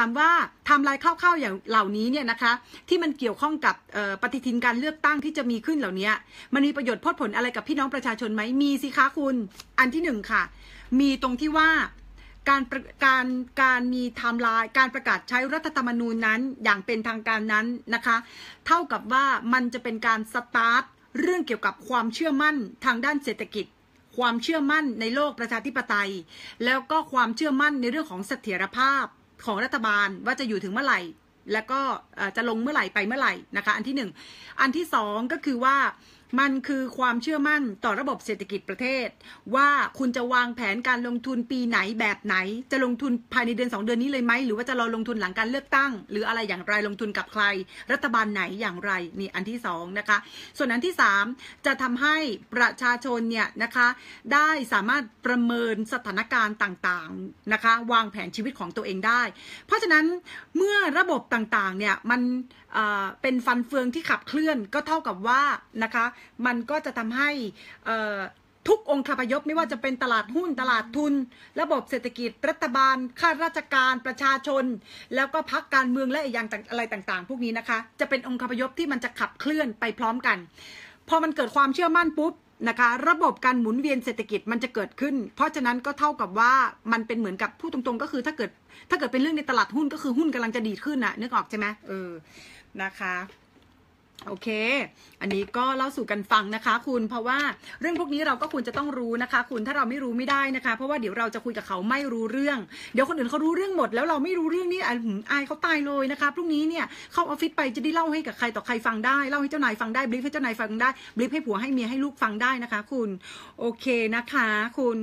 ามว่าทำลายคร่าวๆอย่างเหล่านี้เนี่ยนะคะ ที่มันเกี่ยวข้องกับปฏิทินการเลือกตั้งที่จะมีขึ้นเหล่านี้มันมีประโยชน์พดผลอะไรกับพี่น้องประชาชนไหมมีสิคะคุณ อันที่หนึ่งค่ะ มีตรงที่ว่าการการการมีไทม์ไลน์การประกาศใช้รัฐธรรมนูญนั้นอย่างเป็นทางการนั้นนะคะ เท่ากับว่ามันจะเป็นการสตาร์ทเรื่องเกี่ยวกับความเชื่อมั่นทางด้านเศรษฐกิจ ความเชื่อมั่นในโลกประชาธิปไตย แล้วก็ความเชื่อมั่นในเรื่องของเสถียรภาพ ของรัฐบาลว่าจะอยู่ถึงเมื่อไหร่ แล้วก็จะลงเมื่อไหร่ไปเมื่อไหร่นะคะ อันที่หนึ่งอันที่สองก็คือว่า มันคือความเชื่อมั่นต่อระบบเศรษฐกิจประเทศ ว่าคุณจะวางแผนการลงทุนปีไหนแบบไหน จะลงทุนภายในเดือน 2 เดือนนี้เลยไหม หรือว่าจะรอลงทุนหลังการเลือกตั้ง หรืออะไรอย่างไรลงทุนกับใคร รัฐบาลไหนอย่างไรนี่อันที่2นะคะส่วนอันที่ 3 จะทำให้ประชาชนเนี่ยนะคะได้สามารถประเมินสถานการณ์ต่างๆนะคะวางแผนชีวิตของตัวเองได้ เพราะฉะนั้นเมื่อระบบต่างๆเนี่ยมันเป็นฟันเฟืองที่ขับเคลื่อนก็เท่ากับว่านะคะมันก็จะทำให้ทุกองค์คพยพไม่ว่าจะเป็นตลาดหุ้นตลาดทุน ระบบเศรษฐกิจรัฐบาลข้าราชการประชาชน แล้วก็พักการเมืองและอย่างอะไรต่างๆ พวกนี้นะคะ จะเป็นองค์คพยพที่มันจะขับเคลื่อนไปพร้อมกัน พอมันเกิดความเชื่อมั่นปุ๊บนะคะระบบการหมุนเวียนเศรษฐกิจมันจะเกิดขึ้น เพราะฉะนั้นก็เท่ากับว่ามันเป็นเหมือนกับพูดตรงๆ ก็คือถ้าเกิดถ้าเกิดเป็นเรื่องในตลาดหุ้นก็คือหุ้นกำลังจะดีขึ้นนะนึกออกใช่ไหมเออนะคะ โอเค อันนี้ก็เล่าสู่กันฟังนะคะ คุณเพราะว่าเรื่องพวกนี้เราก็ควรจะต้องรู้นะคะ คุณถ้าเราไม่รู้ไม่ได้นะคะ เพราะว่าเดี๋ยวเราจะคุยกับเขาไม่รู้เรื่อง เดี๋ยวคนอื่นเขารู้เรื่องหมด แล้วเราไม่รู้เรื่องนี้อายเขาตายเลยนะคะพรุ่งนี้เนี่ยเข้าออฟฟิศไปจะได้เล่าให้กับใครต่อใครฟังได้เล่าให้เจ้านายฟังได้บลิฟให้เจ้านายฟังได้บลิฟให้ผัวให้เมียให้ลูกฟังได้นะคะ คุณโอเคนะคะ คุณ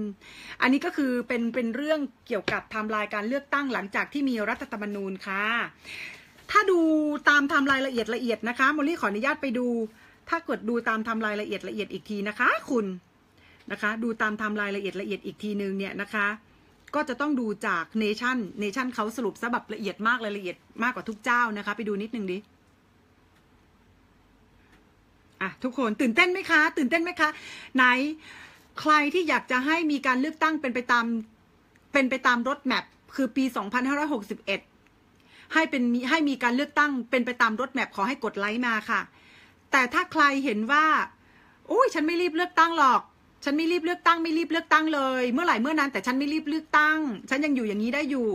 อันนี้ก็คือเป็นเป็นเรื่องเกี่ยวกับไทม์ไลน์การเลือกตั้งหลังจากที่มีรัฐธรรมนูญค่ะ ถ้าดูตามทำรายละเอียดละเอียดนะคะโมลี่ขออนุญาตไปดู ถ้ากดดูตามทำรายละเอียดละเอียดอีกทีนะคะ คุณนะคะ ดูตามทำรายละเอียดละเอียดอีกทีนึงเนี่ยนะคะ ก็จะต้องดูจากเนชั่นเนชั่นเขาสรุปซะแบบละเอียดมากรายละเอียดมากกว่าทุกเจ้านะคะ ไปดูนิดนึงดิอะทุกคนตื่นเต้นไหมคะ ตื่นเต้นไหมคะ ไหนใครที่อยากจะให้มีการเลือกตั้งเป็นไปตามเป็นไปตามรถแมพคือปี 2561 ให้เป็นให้มีการเลือกตั้งเป็นไปตามรถแมพขอให้กดไลค์มาค่ะ แต่ถ้าใครเห็นว่าโอ้ยฉันไม่รีบเลือกตั้งหรอก ฉันไม่รีบเลือกตั้งไม่รีบเลือกตั้งเลย เมื่อไหร่เมื่อนั้นแต่ฉันไม่รีบเลือกตั้ง ฉันยังอยู่อย่างนี้ได้อยู่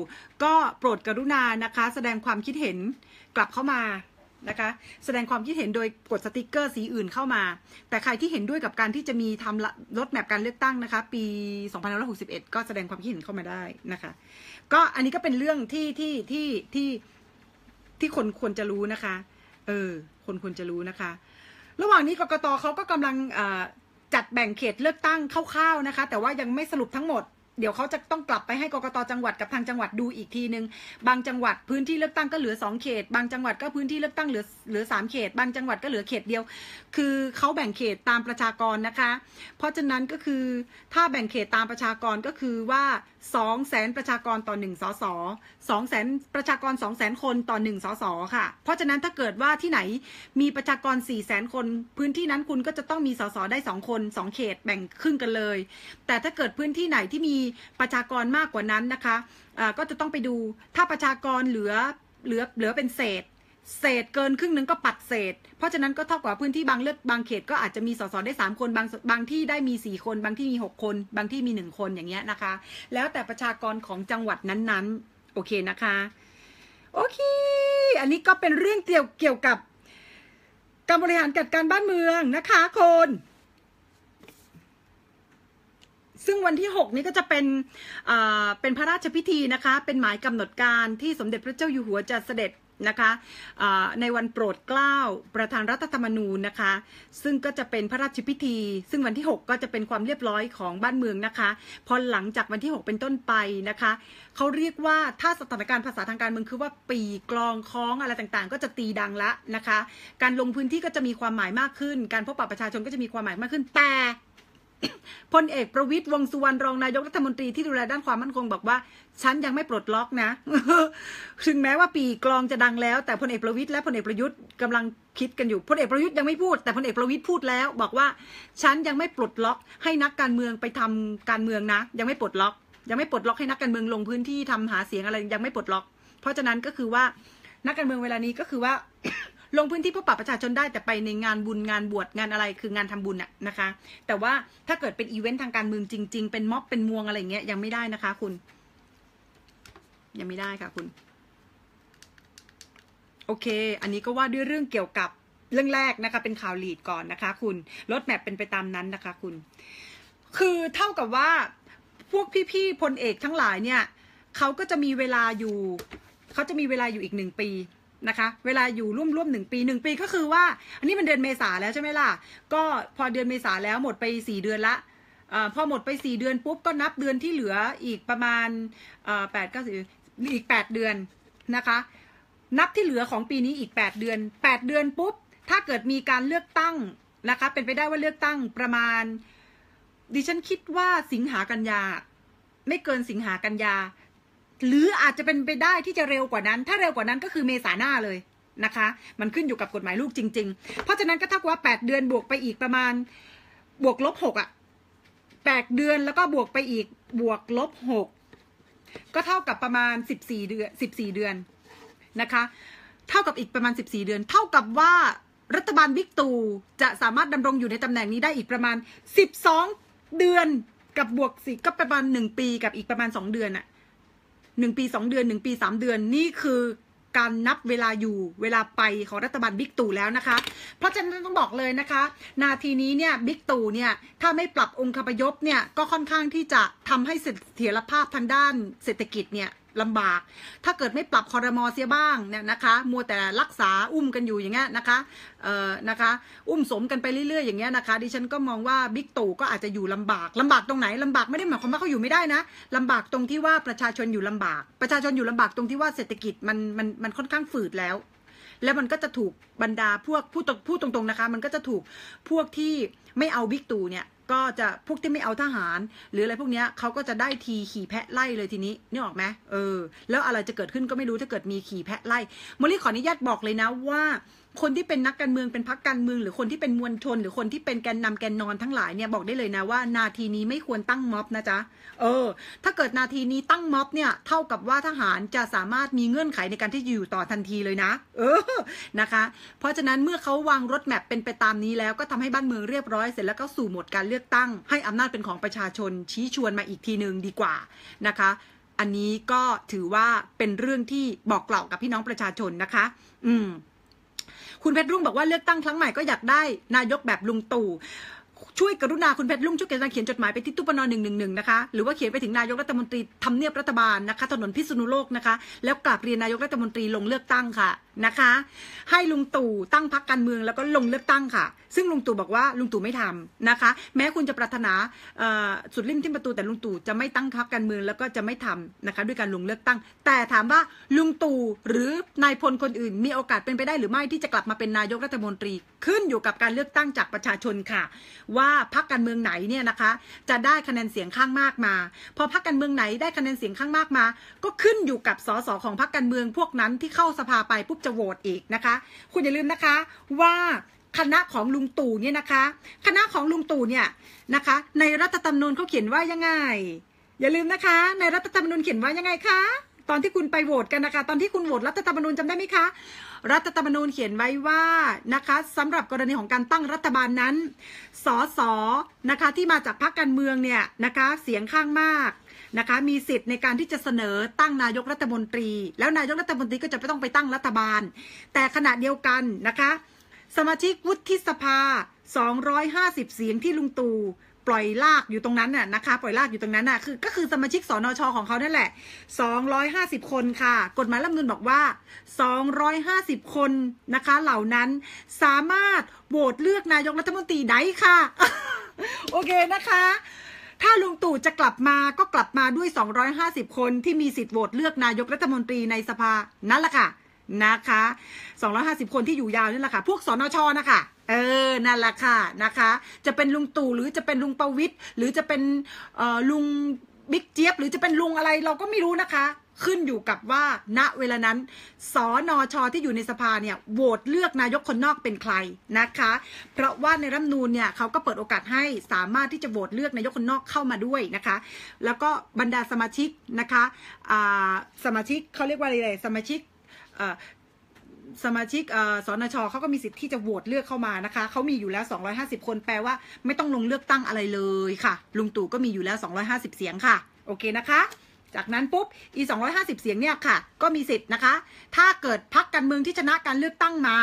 ก็โปรดกรุณานะคะ แสดงความคิดเห็นกลับเข้ามานะคะ แสดงความคิดเห็นโดยกดสติกเกอร์สีอื่นเข้ามา แต่ใครที่เห็นด้วยกับการที่จะมีทำรถแมพการเลือกตั้งนะคะ ปี 2561 ก็แสดงความคิดเห็นเข้ามาได้นะคะ ก็อันนี้ก็เป็นเรื่องที่ที่ที่ที่ที่คนควรจะรู้นะคะ เออ คนควรจะรู้นะคะ ระหว่างนี้กกตเขาก็กำลังจัดแบ่งเขตเลือกตั้งคร่าวๆนะคะ แต่ว่ายังไม่สรุปทั้งหมด เดี๋ยวเขาจะต้องกลับไปให้กกตจังหวัดกับทางจังหวัดดูอีกทีหนึงบางจังหวัดพื้นที่เลือกตั้งก็เหลือ 2 เขต บางจังหวัดก็พื้นที่เลือกตั้งเหลือเหลือ 3 เขต บางจังหวัดก็เหลือเขตเดียว คือเขาแบ่งเขตตามประชากรนะคะ เพราะฉะนั้นก็คือถ้าแบ่งเขตตามประชากรก็คือว่า2แสนประชากรต่อ1สส2แสนประชากร2แสนคนต่อ1สสค่ะ เพราะฉะนั้นถ้าเกิดว่าที่ไหนมีประชากร4แสนคน พื้นที่นั้นคุณก็จะต้องมีสสได้ 2 คน 2 เขตแบ่งครึ่งกันเลย แต่ถ้าเกิดพื้นที่ไหนที่มีประชากรมากกว่านั้นนะคะะก็จะต้องไปดูถ้าประชากรเหลือเหลือเหลือเป็นเศษ เศษเกินครึ่งนึงก็ปัดเศษ เพราะฉะนั้นก็เท่ากับพื้นที่บางเลือกบางเขตก็อาจจะมีสสได้ 3 คนบางบางที่ได้มี 4 คน บางที่มี 6 คน บางที่มี 1 คนอย่างเงี้ยนะคะ แล้วแต่ประชากรของจังหวัดนั้นๆ โอเคนะคะโอเค อันนี้ก็เป็นเรื่องเกี่ยวเกี่ยวกับ การบริหารจัดการบ้านเมืองนะคะคน ซึ่งวันที่ 6 นี้ก็จะเป็นเป็นพระราชพิธีนะคะ เป็นหมายกำหนดการที่สมเด็จพระเจ้าอยู่หัวจะเสด็จนะคะในวันโปรดเกล้าประธานรัฐธรรมนูญนะคะ ซึ่งก็จะเป็นพระราชพิธี ซึ่งวันที่ 6 ก็จะเป็นความเรียบร้อยของบ้านเมืองนะคะ พอหลังจากวันที่ 6 เป็นต้นไปนะคะเขาเรียกว่าถ้าสถานการณ์ภาษาทางการเมืองคือว่าปีกลองคล้องอะไรต่างๆ ก็จะตีดังละนะคะ การลงพื้นที่ก็จะมีความหมายมากขึ้น การพบปะประชาชนก็จะมีความหมายมากขึ้นแต่ พลเอกประวิตยวงสุวรรณรองนายกรัฐมนตรีที่ดูแลด้านความมั่นคงบอกว่า ฉันยังไม่ปลดล็อกนะ ถึงแม้ว่าปีกลองจะดังแล้ว แต่พลเอกประวิตยและพลเอกประยุทธ์กำลังคิดกันอยู่พลเอกประยุทธ์ยังไม่พูดแต่พลเอกประวิตยพูดแล้ว บอกว่า ฉันยังไม่ปลดล็อก ให้นักการเมืองไปทำการเมืองนะ ยังไม่ปลดล็อก ยังไม่ปลดล็อกให้นักการเมืองลงพื้นที่ทำหาเสียงอะไรยังไม่ปลดล็อก เพราะฉะนั้นก็คือว่านักการเมืองเวลานี้ก็คือว่า ลงพื้นที่พบปะประชาชนได้แต่ไปในงานบุญงานบวชงานอะไรคืองานทำบุญอะนะคะ แต่ว่าถ้าเกิดเป็นอีเวนต์ทางการเมืองจริง ๆ เป็นม็อบเป็นมวงอะไรเงี้ยยังไม่ได้นะคะ คุณ ยังไม่ได้ค่ะ คุณ โอเค อันนี้ก็ว่าด้วยเรื่องเกี่ยวกับเรื่องแรกนะคะ เป็นข่าวลีดก่อนนะคะ คุณรถแมพเป็นไปตามนั้นนะคะ คุณ คือเท่ากับว่าพวกพี่ๆพลเอกทั้งหลายเนี่ยเขาก็จะมีเวลาอยู่เขาจะมีเวลาอยู่อีกหนึ่งปี นะคะ เวลาอยู่ร่วมร่วมหนึ่งปีหนึ่งปีก็คือว่า อันนี้มันเดือนเมษาแล้วใช่ไหมล่ะ ก็พอเดือนเมษาแล้วหมดไปสี่เดือนละอพอหมดไปสี่เดือนปุ๊บก็นับเดือนที่เหลืออีกประมาณแปดเก้าสิบอีกแปดเดือนนะคะ นับที่เหลือของปีนี้อีก8เดือน8เดือนปุ๊บถ้าเกิดมีการเลือกตั้งนะคะ เป็นไปได้ว่าเลือกตั้งประมาณ ดิฉันคิดว่าสิงหากันยา ไม่เกินสิงหากันยา หรืออาจจะเป็นไปได้ที่จะเร็วกว่านั้น ถ้าเร็วกว่านั้นก็คือเมษาหน้าเลยนะคะ มันขึ้นอยู่กับกฎหมายลูกจริง ๆ เพราะฉะนั้นก็เท่ากับว่า 8 เดือนบวกไปอีกประมาณบวกลบ6อะ8เดือนแล้วก็บวกไปอีกบวกลบ6ก็เท่ากับประมาณ14เดือน14เดือนนะคะ เท่ากับอีกประมาณ14เดือน เท่ากับว่ารัฐบาลบิ๊กตู่จะสามารถดำรงอยู่ในตำแหน่งนี้ได้อีกประมาณ12เดือนกับบวกสิก็ประมาณ1ปีกับอีกประมาณ2เดือนอะ หนึ่งปีสองเดือนหนึ่งปีสามเดือนนี่คือการนับเวลาอยู่เวลาไปของรัฐบาลบิ๊กตู่แล้วนะคะ เพราะฉะนั้นต้องบอกเลยนะคะ นาทีนี้เนี่ยบิ๊กตู่เนี่ยถ้าไม่ปรับองค์คพยพเนี่ยก็ค่อนข้างที่จะทำให้เสถียรภาพทางด้านเศรษฐกิจเนี่ย ลำบาก ถ้าเกิดไม่ปรับคอรมอเสียบ้างเนี่ยนะคะมัวแต่รักษาอุ้มกันอยู่อย่างเงี้ยนะคะเอ่อนะคะ อุ้มสมกันไปเรื่อยๆอย่างเงี้ยนะคะ ดิฉันก็มองว่าบิ๊กตู่ก็อาจจะอยู่ลำบากลำบากตรงไหนลำบากไม่ได้หมายความว่าเขาอยู่ไม่ได้นะลำบากตรงที่ว่าประชาชนอยู่ลำบาก ประชาชนอยู่ลำบากตรงที่ว่าเศรษฐกิจมันมันมันค่อนข้างฝืดแล้ว แล้วมันก็จะถูกบรรดาพวกพูดพูดตรงๆนะคะ มันก็จะถูกพวกที่ไม่เอาบิ๊กตู่เนี่ย ก็จะพวกที่ไม่เอาทหาร หรืออะไรพวกนี้เขาก็จะได้ทีขี่แพะไล่เลยทีนี้นี่ออกไหมเออ แล้วอะไรจะเกิดขึ้นก็ไม่รู้ถ้าเกิดมีขี่แพะไล่มลี่ขออนุญาตบอกเลยนะว่า คนที่เป็นนักการเมืองเป็นพักการเมือง หรือคนที่เป็นมวลชน หรือคนที่เป็นแกนนำแกนนอนทั้งหลายเนี่ยบอกได้เลยนะว่านาทีนี้ไม่ควรตั้งม็อบนะจ๊ะเออ ถ้าเกิดนาทีนี้ตั้งม็อบเนี่ยเท่ากับว่าทหารจะสามารถมีเงื่อนไขในการที่จะอยู่ต่อทันทีเลยนะ เออนะคะ เพราะฉะนั้นเมื่อเขาวางรถแมพเป็นไปตามนี้แล้วก็ทำให้บ้านเมืองเรียบร้อยเสร็จแล้วก็สู่โหมดการเลือกตั้ง ให้อำนาจเป็นของประชาชนชี้ชวนมาอีกทีหนึ่งดีกว่านะคะอันนี้ก็ถือว่าเป็นเรื่องที่บอกกล่าวกับพี่น้องประชาชนนะคะ อืม คุณเพชรรุ่งบอกว่าเลือกตั้งครั้งใหม่ก็อยากได้นายกแบบลุงตู่ ช่วยกรุณาคุณเพชรลุงช่วยกรุณาเขียนจดหมายไปที่ตู้ปนหนึ่งหนึ่งหนึ่งนะคะหรือว่าเขียนไปถึงนายกรัฐมนตรีทำเนียบรัฐบาลนะคะ ถนนพิษณุโลกนะคะ แล้วกราบเรียนนายกรัฐมนตรีลงเลือกตั้งค่ะนะคะ ให้ลุงตู่ตั้งพักการเมืองแล้วก็ลงเลือกตั้งค่ะ ซึ่งลุงตู่บอกว่าลุงตู่ไม่ทำนะคะ แม้คุณจะปรารถนาสุดริมที่ประตูแต่ลุงตู่จะไม่ตั้งพักการเมืองแล้วก็จะไม่ทำนะคะด้วยการลงเลือกตั้ง แต่ถามว่าลุงตู่หรือนายพลคนอื่น มีโอกาสเป็นไปได้หรือไม่ที่จะกลับมาเป็นนายกรัฐมนตรี ขึ้นอยู่กับการเลือกตั้งจากประชาชนค่ะว่า่าพักการเมืองไหนเนี่ยนะคะ จะได้คะแนนเสียงข้างมากมา พอพักการเมืองไหนได้คะแนนเสียงข้างมากมา ก็ขึ้นอยู่กับสสของพักการเมืองพวกนั้นที่เข้าสภาไปปุ๊บจะโหวตอีกนะคะ คุณอย่าลืมนะคะว่าคณะของลุงตู่เนี่ยนะคะ คณะของลุงตู่เนี่ยนะคะ ในรัฐธรรมนูญเขาเขียนว่ายังไง อย่าลืมนะคะ ในรัฐธรรมนูญเขียนว่ายังไงคะ ตอนที่คุณไปโหวตกันนะคะ ตอนที่คุณโหวตรัฐธรรมนูญจำได้ไหมคะ รัฐธรรมนูญเขียนไว้ว่านะคะสำหรับกรณีของการตั้งรัฐบาลนั้นสสนะคะที่มาจากพรรคการเมืองเนี่ยนะคะเสียงข้างมากนะคะมีสิทธิ์ในการที่จะเสนอตั้งนายกรัฐมนตรี แล้วนายกรัฐมนตรีก็จะไม่ต้องไปตั้งรัฐบาล แต่ขณะเดียวกันนะคะ สมาชิกวุฒิสภา 250 เสียงที่ลุงตู่ ปล่อยลากอยู่ตรงนั้นน่ะนะคะ ปล่อยลากอยู่ตรงนั้นน่ะคือก็คือสมาชิกสนชของเขานั่นแหละ 250 คนค่ะ กฎหมายรัฐมนูลบอกว่า 250 คนนะคะ เหล่านั้นสามารถโหวตเลือกนายกรัฐมนตรีได้ค่ะ โอเคนะคะ ถ้าลุงตู่จะกลับมาก็กลับมาด้วย 250 คนที่มีสิทธิ์โหวตเลือกนายกรัฐมนตรีในสภานั่นแหละค่ะ นะคะ 250 คนที่อยู่ยาวนี่แหละค่ะ พวกสนชนะคะเออ นั่นแหละค่ะนะคะ จะเป็นลุงตู่หรือจะเป็นลุงประวิทย์หรือจะเป็นลุงบิ๊กเจี๊ยบหรือจะเป็นลุงอะไรเราก็ไม่รู้นะคะ ขึ้นอยู่กับว่าณเวลานั้นสอนอชอที่อยู่ในสภาเนี่ยโหวตเลือกนายกคนนอกเป็นใครนะคะ เพราะว่าในรัฐมนูญเนี่ยเขาก็เปิดโอกาสให้สามารถที่จะโหวตเลือกนายกคนนอกเข้ามาด้วยนะคะ แล้วก็บรรดาสมาชิกนะคะสมาชิกเขาเรียกว่าอะไรสมาชิก สมาชิกสนชเขาก็มีสิทธิ์ที่จะโหวตเลือกเข้ามานะคะ เขามีอยู่แล้ว 250 คนแปลว่าไม่ต้องลงเลือกตั้งอะไรเลยค่ะ ลุงตู่ก็มีอยู่แล้ว 250 เสียงค่ะ โอเคนะคะ จากนั้นปุ๊บ อี 250 เสียงเนี่ยค่ะ ก็มีสิทธิ์นะคะ ถ้าเกิดพักการเมืองที่ชนะการเลือกตั้งมา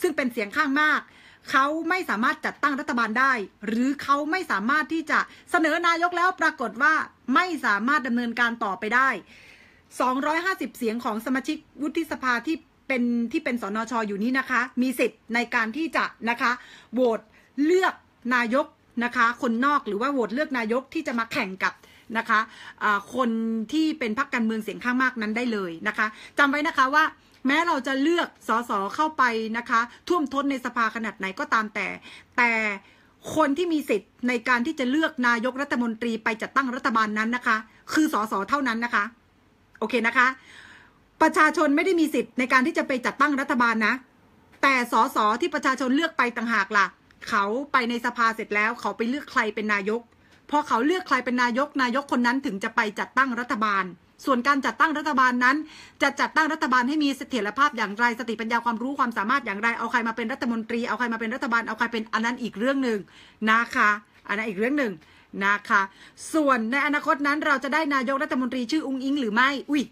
ซึ่งเป็นเสียงข้างมาก เขาไม่สามารถจัดตั้งรัฐบาลได้ หรือเขาไม่สามารถที่จะเสนอนายกแล้วปรากฏว่าไม่สามารถดำเนินการต่อไปได้ 250 เสียงของสมาชิกวุฒิสภาที่เป็นที่เป็นสนชอยู่นี้นะคะ มีสิทธิ์ในการที่จะนะคะโหวตเลือกนายกนะคะ คนนอกหรือว่าโหวตเลือกนายกที่จะมาแข่งกับนะคะอ่าคนที่เป็นพรรคการเมืองเสียงข้างมากนั้นได้เลยนะคะจำไว้นะคะว่าแม้เราจะเลือกสสเข้าไปนะคะ ท่วมท้นในสภาขนาดไหนก็ตามแต่ แต่คนที่มีสิทธิ์ในการที่จะเลือกนายกรัฐมนตรีไปจัดตั้งรัฐบาลนั้นนะคะ คือสสเท่านั้นนะคะ โอเคนะคะ ประชาชนไม่ได้มีสิทธิ์ในการที่จะไปจัดตั้งรัฐบาลนะ แต่สสที่ประชาชนเลือกไปต่างหากล่ะ เขาไปในสภาเสร็จแล้ว เขาไปเลือกใครเป็นนายกพอเขาเลือกใครเป็นนายกนายกคนนั้นถึงจะไปจัดตั้งรัฐบาล ส่วนการจัดตั้งรัฐบาลนั้น จะจัดตั้งรัฐบาลให้มีเสถียรภาพอย่างไรสติปัญญาความรู้ความสามารถอย่างไรเอาใครมาเป็นรัฐมนตรีเอาใครมาเป็นรัฐบาลเอาใครเป็นอันนั้นอีกเรื่องหนึ่งนะคะ อันนั้นอีกเรื่องหนึ่ง นะคะ ส่วนในอนาคตนั้นเราจะได้นายกรัฐมนตรีชื่ออุ้งอิงหรือไม่ อุ้ย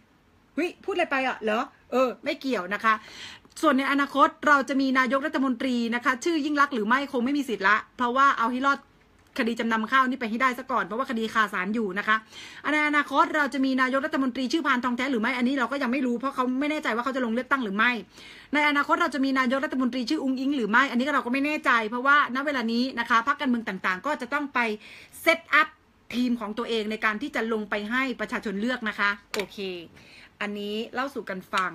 อุ้ยพูดอะไรไปอะเหรอ เออ ไม่เกี่ยวนะคะ ส่วนในอนาคตเราจะมีนายกรัฐมนตรีนะคะ ชื่อยิ่งรักหรือไม่คงไม่มีสิทธิ์ละ เพราะว่าเอาให้รอด คดีจำนำข้าวนี่ไปให้ได้ซะก่อนเพราะว่าคดีคาศาลอยู่นะคะในอนาคตเราจะมีนายกรัฐมนตรีชื่อพานทองแท้หรือไม่อันนี้เราก็ยังไม่รู้เพราะเขาไม่แน่ใจว่าเขาจะลงเลือกตั้งหรือไม่ ในอนาคตเราจะมีนายกรัฐมนตรีชื่ออุ้งอิงหรือไม่ อันนี้เราก็ไม่แน่ใจ เพราะว่าณเวลานี้นะคะพรรคการเมืองต่างๆ ก็จะต้องไปเซตอัพทีมของตัวเองในการที่จะลงไปให้ประชาชนเลือกนะคะ โอเค อันนี้เล่าสู่กันฟัง